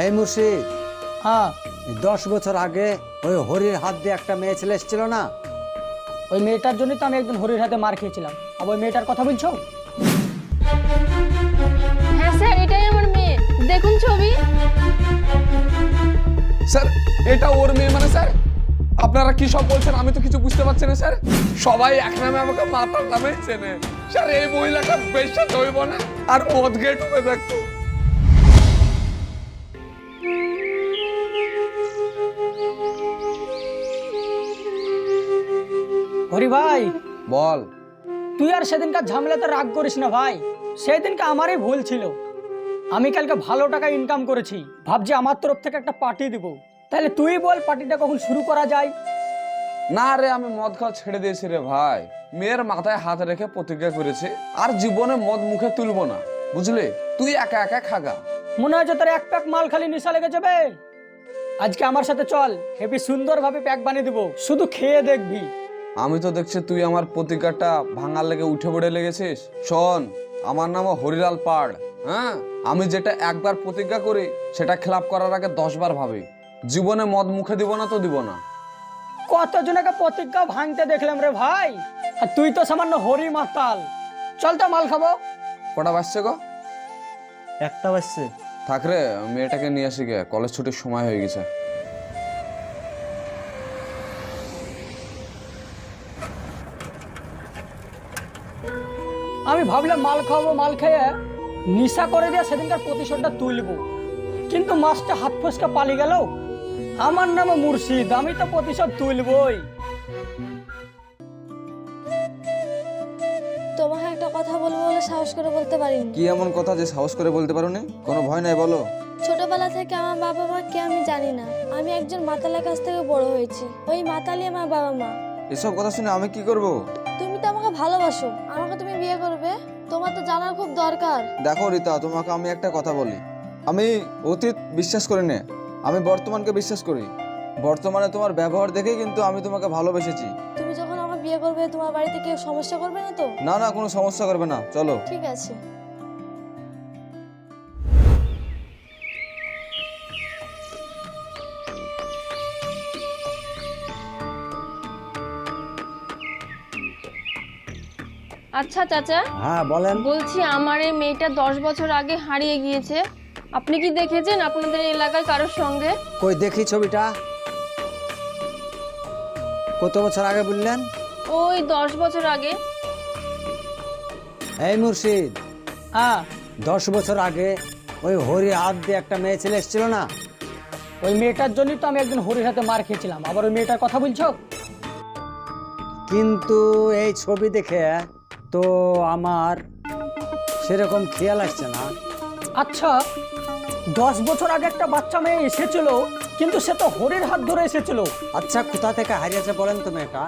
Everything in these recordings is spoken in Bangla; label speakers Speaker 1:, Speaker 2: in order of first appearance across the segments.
Speaker 1: এই মুর্শিদ।
Speaker 2: হ্যাঁ।
Speaker 1: দশ বছর আগে ওই হরির হাত দিয়ে একটা মেয়ে ছেলে এসেছিল না?
Speaker 2: ওই মেয়েটার জন্যই তো আমি একদিন হরির হাতে মার খেয়েছিলাম। আর ওই মেয়েটার কথা বলছো?
Speaker 3: হ্যাঁ স্যার এটাই আমার মেয়ে। দেখুন ছবি।
Speaker 4: স্যার এটা ওর মেয়ে মানে স্যার? আপনারা কি সব বলছেন? আমি তো কিছু বুঝতে পারছি না স্যার। সবাই এক নামে আমাকে মাতার নামে চেনে। স্যার এই মহিলাটা বেশ হইব না আর মদ গেট দেখতো
Speaker 2: হরি ভাই।
Speaker 4: বল।
Speaker 2: তুই আর সেদিনকার ঝামেলাতে রাগ করিস না ভাই। সেদিনকে আমারই ভুল ছিল। আমি কালকে ভালো টাকা ইনকাম করেছি। ভাবছি আমার তরফ থেকে একটা পার্টি দিব। তাহলে তুই বল পার্টিটা কখন শুরু করা যায়?
Speaker 4: না রে আমি মদ খাওয়া ছেড়ে দিয়েছি রে ভাই। মেয়ের মাথায় হাত রেখে প্রতিজ্ঞা করেছে আর জীবনে মদ মুখে তুলবো না। বুঝলে? তুই একা একা খাগা।
Speaker 2: মনে হচ্ছে তোর এক প্যাক মাল খালি নিশা লেগে যাবে। আজকে আমার সাথে চল হেবি সুন্দরভাবে প্যাক বানিয়ে দিব। শুধু খেয়ে দেখবি।
Speaker 4: আমি তো দেখছি তুই আমার প্রতিজ্ঞাটা ভাঙার লেগে উঠে পড়ে লেগেছিস। শোন আমার নাম হরিলাল পাড় হ্যাঁ? আমি যেটা একবার প্রতিজ্ঞা করি সেটা খেলাপ করার আগে দশ বার ভাবি। জীবনে মদ মুখে দিব না তো দিব না।
Speaker 2: কতজনকে প্রতিজ্ঞা ভাঙতে দেখলাম রে ভাই? আর তুই তো সামান্য হরি মাতাল। চল তো মাল খাব।
Speaker 4: কটা বাজছে গো?
Speaker 1: একটা বাজছে।
Speaker 4: থাক রে মেয়েটাকে নিয়ে আসি গে কলেজ ছুটির সময় হয়ে গেছে।
Speaker 2: আমি ভাবলাম মাল খাব মাল খেয়ে নিশা করে দিয়ে সেদিনকার প্রতিশোধটা তুলবো। কিন্তু মাছটা হাত ফসকা পালিয়ে গেল। আমার নামে মুর্শিদ আমি তো প্রতিশোধ তুলবই।
Speaker 5: তোমাকে একটা কথা বলব বলে সাহস করে বলতে পারিনি।
Speaker 6: কি এমন কথা যে সাহস করে বলতে পারো কোনো ভয় নাই বলো।
Speaker 5: ছোটবেলা থেকে আমার বাবা মা কে আমি জানি না। আমি একজন মাতালের কাছ থেকে বড় হয়েছি। ওই মাতালি আমার বাবা মা।
Speaker 6: এসব কথা শুনে আমি কি করব?
Speaker 5: ভালোবাসো। আমাকে তুমি বিয়ে করবে? তোমার তো জানার খুব দরকার।
Speaker 6: দেখো রিতা তোমাকে আমি একটা কথা বলি। আমি অতীত বিশ্বাস করি না। আমি বর্তমানকে বিশ্বাস করি। বর্তমানে তোমার ব্যবহার দেখে কিন্তু আমি তোমাকে ভালোবেসেছি।
Speaker 5: তুমি যখন আমাকে বিয়ে করবে তোমার বাড়িতে কেউ সমস্যা করবে না তো?
Speaker 6: না না কোনো সমস্যা করবে না। চলো।
Speaker 5: ঠিক আছে।
Speaker 3: আচ্ছা চাচা।
Speaker 1: হ্যাঁ বলেন।
Speaker 3: বলছি আমার এই মেয়েটা দশ বছর আগে হারিয়ে গিয়েছে। আপনি কি দেখেছেন আপনাদের এলাকার কারোর সঙ্গে?
Speaker 1: কই দেখি ছবিটা। কত বছর আগে বললেন?
Speaker 3: ওই দশ বছর আগে।
Speaker 1: এই মুর্শিদ।
Speaker 2: হ্যাঁ।
Speaker 1: দশ বছর আগে ওই হরির হাত দিয়ে একটা মেয়ে ছেলে এসেছিল না?
Speaker 2: ওই মেয়েটার জন্যই তো আমি একদিন হরির হাতে মার খেয়েছিলাম। আবার ওই মেয়েটার কথা বলছো?
Speaker 1: কিন্তু এই ছবি দেখে তো আমার সেরকম খেয়াল আসছে না।
Speaker 2: আচ্ছা দশ বছর আগে একটা বাচ্চা মেয়ে এসেছিল কিন্তু সে তো হরির হাত ধরে এসেছিল।
Speaker 1: আচ্ছা কোথা থেকে হারিয়েছে বলেন তো মেয়েটা?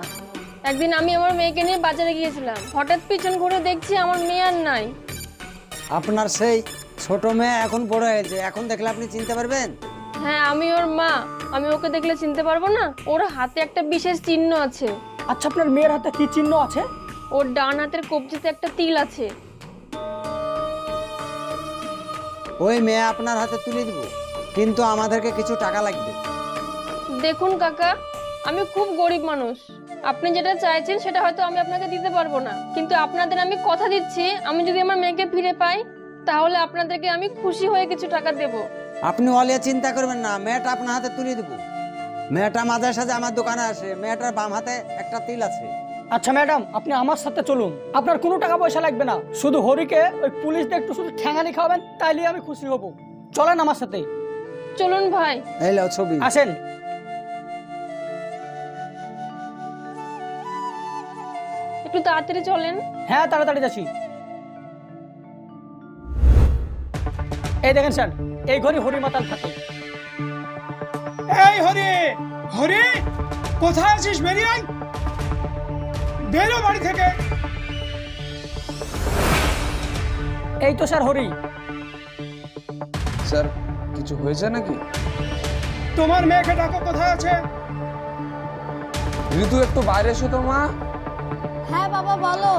Speaker 3: একদিন আমি আমার মেয়েকে নিয়ে বাজারে গিয়েছিলাম। হঠাৎ পিছন ঘুরে দেখছি আমার মেয়ে আর নাই।
Speaker 1: আপনার সেই ছোট মেয়ে এখন বড় হয়েছে। এখন দেখলে আপনি চিনতে পারবেন?
Speaker 3: হ্যাঁ আমি ওর মা। আমি ওকে দেখলে চিনতে পারব না? ওর হাতে একটা বিশেষ চিহ্ন আছে।
Speaker 2: আচ্ছা আপনার মেয়ের হাতে কি চিহ্ন আছে?
Speaker 3: ওর ডান হাতের কবজিতে একটা তিল আছে।
Speaker 1: ওই মেয়ে আপনার হাতে তুলে দিব কিন্তু আমাদেরকে কিছু টাকা লাগবে।
Speaker 3: দেখুন কাকা আমি খুব গরিব মানুষ। আপনি যেটা চাইছেন সেটা হয়তো আমি আপনাকে দিতে পারব না। কিন্তু আপনাদের আমি কথা দিচ্ছি আমি যদি আমার মেয়েকে ফিরে পাই তাহলে আপনাদেরকে আমি খুশি হয়ে কিছু টাকা দেব।
Speaker 1: আপনি অলিয়া চিন্তা করবেন না মেয়েটা আপনার হাতে তুলে দিব। মেয়েটা মাঝে সাথে আমার দোকানে আসে মেয়েটার বাম হাতে একটা তিল আছে।
Speaker 2: আচ্ছা ম্যাডাম আপনি আমার সাথে চলুন। আপনার কোনো টাকা পয়সা লাগবে না। শুধু হরিকে ওই পুলিশদের একটু শুধু ঠ্যাঙানি খাওয়াবেন তাইলেই আমি খুশি হব। চলেন আমার সাথে।
Speaker 3: চলুন ভাই।
Speaker 1: এই লাও ছবি।
Speaker 2: আসেন।
Speaker 3: একটু তাড়াতাড়ি চলেন।
Speaker 2: হ্যাঁ তাড়াতাড়ি যাচ্ছি। এই দেখেন স্যার এই ঘরে হরি মাতাল থাকে।
Speaker 7: এই হরি হরি কোথায় আছিস বেরিয়ে বেরো বাড়ি থেকে।
Speaker 2: এই তো স্যার হরি।
Speaker 4: স্যার কিছু হয়েছে নাকি?
Speaker 7: তোমার মেয়েকে ডাকো কোথায় আছে?
Speaker 4: ঋতু একটু বাইরে এসো তো মা।
Speaker 5: হ্যাঁ বাবা বলো।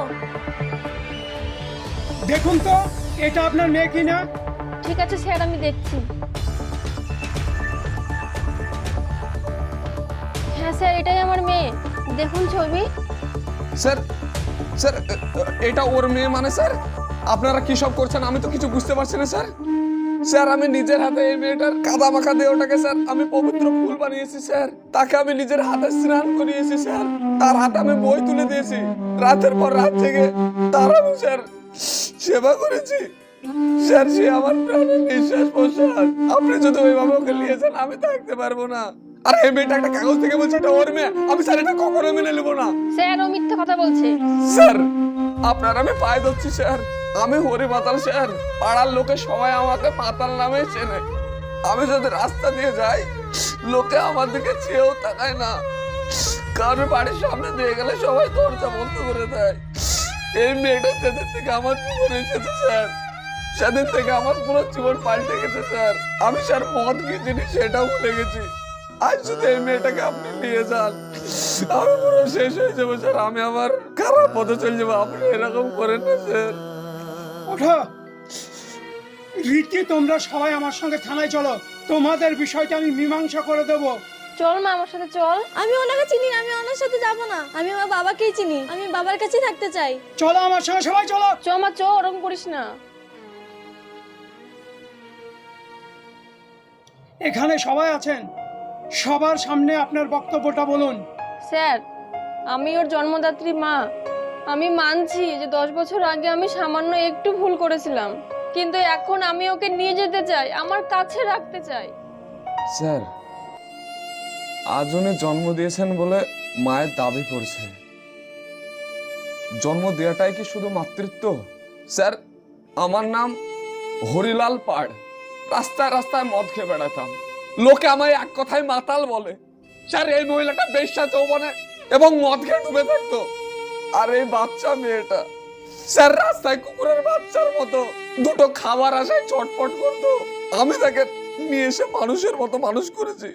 Speaker 7: দেখুন তো এটা আপনার মেয়ে কি না?
Speaker 3: ঠিক আছে স্যার আমি দেখছি। হ্যাঁ স্যার এটাই আমার মেয়ে। দেখুন ছবি।
Speaker 4: স্যার স্যার এটা ওর মেয়ে মানে স্যার? আপনারা কি সব করছেন? আমি তো কিছু বুঝতে পারছি না, স্যার। স্যার, আমি নিজের হাতে এই মেয়েটার কাদা মাখা দিয়ে ওটাকে, স্যার, আমি পবিত্র ফুল বানিয়েছি, স্যার। তাকে আমি নিজের হাতে স্নান করিয়েছি, স্যার। তার হাতে আমি বই তুলে দিয়েছি। রাতের পর রাত থেকে তার আমি, স্যার, সেবা করেছি। স্যার, সে আমার প্রাণের নিঃশ্বাস প্রশ্বাস। আপনি যদি ওইভাবে ওকে নিয়েছেন আমি থাকতে পারব না। আর এই মেয়েটা একটা কাগজ থেকে বলছে এটা ওর মেয়ে। আমি স্যার এটা কখনো মেনে নেব না।
Speaker 3: স্যার ও মিথ্যা কথা বলছে।
Speaker 4: স্যার আপনার আমি পায়ে ধরছি স্যার। আমি হরি মাতাল স্যার। পাড়ার লোকে সবাই আমাকে মাতাল নামে চেনে। আমি যদি রাস্তা দিয়ে যাই লোকে আমার দিকে চেয়েও তাকায় না। কারোর বাড়ির সামনে দিয়ে গেলে সবাই দরজা বন্ধ করে দেয়। এই মেয়েটা সেদিন থেকে আমার জীবনে এসেছে স্যার সেদিন থেকে আমার পুরো জীবন পাল্টে গেছে স্যার। আমি স্যার মদ কি জিনিস সেটাও ভুলে গেছি। আজ যদি এই মেয়েটাকে আপনি নিয়ে যান আমি পুরো শেষ হয়ে যাব স্যার। আমি আবার খারাপ পথে চলে যাব। আপনি এরকম করেন না স্যার।
Speaker 7: ওঠো। রীতি তোমরা সবাই আমার সঙ্গে থানায় চলো। তোমাদের বিষয়টা আমি মীমাংসা করে দেবো।
Speaker 3: চল মা আমার সাথে চল।
Speaker 5: আমি ওনাকে চিনি না আমি ওনার সাথে যাব না। আমি আমার বাবাকেই চিনি। আমি বাবার কাছেই থাকতে চাই।
Speaker 7: চলো আমার সঙ্গে সবাই চলো।
Speaker 3: চ মা চ ওরকম করিস না।
Speaker 7: এখানে সবাই আছেন। সবার সামনে আপনার বক্তব্যটা বলুন।
Speaker 3: স্যার আমি ওর জন্মদাত্রী মা। আমি মানছি যে দশ বছর আগে আমি সামান্য একটু ভুল করেছিলাম কিন্তু এখন আমি ওকে নিয়ে যেতে চাই আমার কাছে রাখতে চাই।
Speaker 4: স্যার আজ উনি জন্ম দিয়েছেন বলে মায়ের দাবি করছে। জন্ম দেওয়াটাই কি শুধু মাতৃত্ব? স্যার আমার নাম হরিলাল পাড়। রাস্তায় রাস্তায় মদ খেয়ে বেড়াতাম। লোকে আমায় এক কথায় মাতাল বলে। স্যার, এই মহিলাটা বেশ্যা যৌবনে এবং মদ খেয়ে ডুবে থাকতো। আর এই বাচ্চা মেয়েটা, স্যার, রাস্তায় কুকুরের বাচ্চার মতো দুটো খাবার আসায় চটপট করতো। আমি তাকে নিয়ে এসে মানুষের মতো মানুষ করেছি।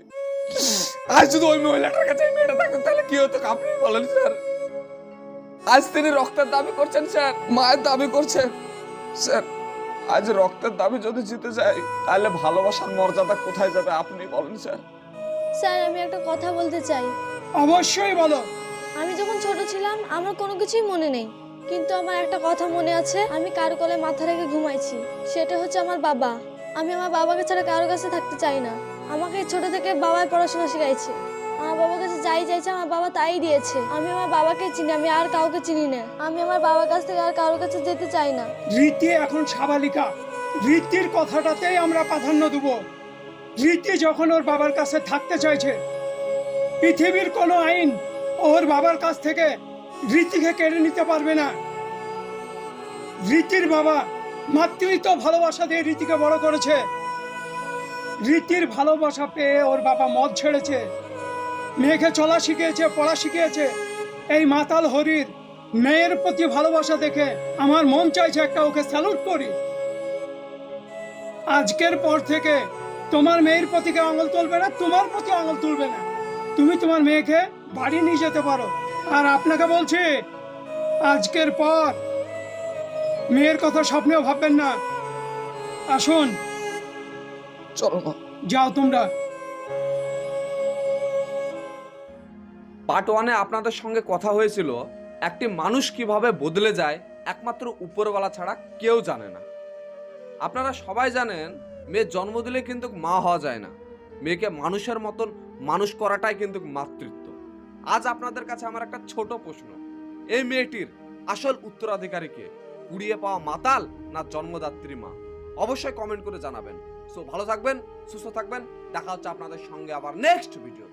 Speaker 4: আজ শুধু ওই মহিলাটার কাছে মেয়েটা থাকতো, তাহলে কি হতো আপনি বলেন, স্যার? আজ তিনি রক্তের দাবি করছেন, স্যার। মায়ের দাবি করছেন, স্যার। আজ রক্তের দাবি যদি জিতে যায় তাহলে ভালোবাসার মর্যাদা কোথায় যাবে আপনি বলেন স্যার?
Speaker 5: স্যার আমি একটা কথা বলতে চাই।
Speaker 7: অবশ্যই বলো।
Speaker 5: আমি যখন ছোট ছিলাম আমার কোনো কিছুই মনে নেই। কিন্তু আমার একটা কথা মনে আছে আমি কারও কোলে মাথা রেখে ঘুমাইছি। সেটা হচ্ছে আমার বাবা। আমি আমার বাবাকে ছাড়া কারও কাছে থাকতে চাই না। আমাকে ছোট থেকে বাবাই পড়াশোনা শিখাইছে। আমার বাবার কাছে যাই চাইছে আমার বাবা তাই দিয়েছে। আমি আমার বাবাকে চিনি, আমি আর কাউকে চিনি না। আমি আমার বাবার কাছ থেকে আর কারোর কাছে যেতে চাই না।
Speaker 7: রীতি এখন সাবালিকা। রীতির কথাটাতেই আমরা প্রাধান্য দেব। রীতি যখন ওর বাবার কাছে থাকতে চাইছে, পৃথিবীর কোনো আইন ওর বাবার কাছ থেকে রীতিকে কেড়ে নিতে পারবে না। রীতির বাবা মাতৃত্ব ভালোবাসা দিয়ে রীতিকে বড় করেছে। রীতির ভালোবাসা পেয়ে ওর বাবা মদ ছেড়েছে। মেয়েকে চলা শিখিয়েছে পড়া শিখিয়েছে। এই মাতাল হরির মেয়ের প্রতি ভালোবাসা দেখে আমার মন চাইছে একটা ওকে স্যালুট করি। আজকের পর থেকে তোমার মেয়ের প্রতি কেউ আঙুল তুলবে না তোমার প্রতি আঙুল তুলবে না। তুমি তোমার মেয়েকে বাড়ি নিয়ে যেতে পারো। আর আপনাকে বলছি আজকের পর মেয়ের কথা স্বপ্নেও ভাববেন না। আসুন।
Speaker 4: চলো
Speaker 7: যাও তোমরা।
Speaker 4: পার্ট ওয়ানে আপনাদের সঙ্গে কথা হয়েছিল, একটি মানুষ কীভাবে বদলে যায় একমাত্র উপরওয়ালা ছাড়া কেউ জানে না। আপনারা সবাই জানেন, মেয়ে জন্ম দিলে কিন্তু মা হওয়া যায় না। মেয়েকে মানুষের মতন মানুষ করাটাই কিন্তু মাতৃত্ব। আজ আপনাদের কাছে আমার একটা ছোট প্রশ্ন। এই মেয়েটির আসল উত্তরাধিকারী কে? কুড়িয়ে পাওয়া মাতাল না জন্মদাত্রী মা? অবশ্যই কমেন্ট করে জানাবেন। সো ভালো থাকবেন, সুস্থ থাকবেন। দেখা হচ্ছে আপনাদের সঙ্গে আবার নেক্সট ভিডিওতে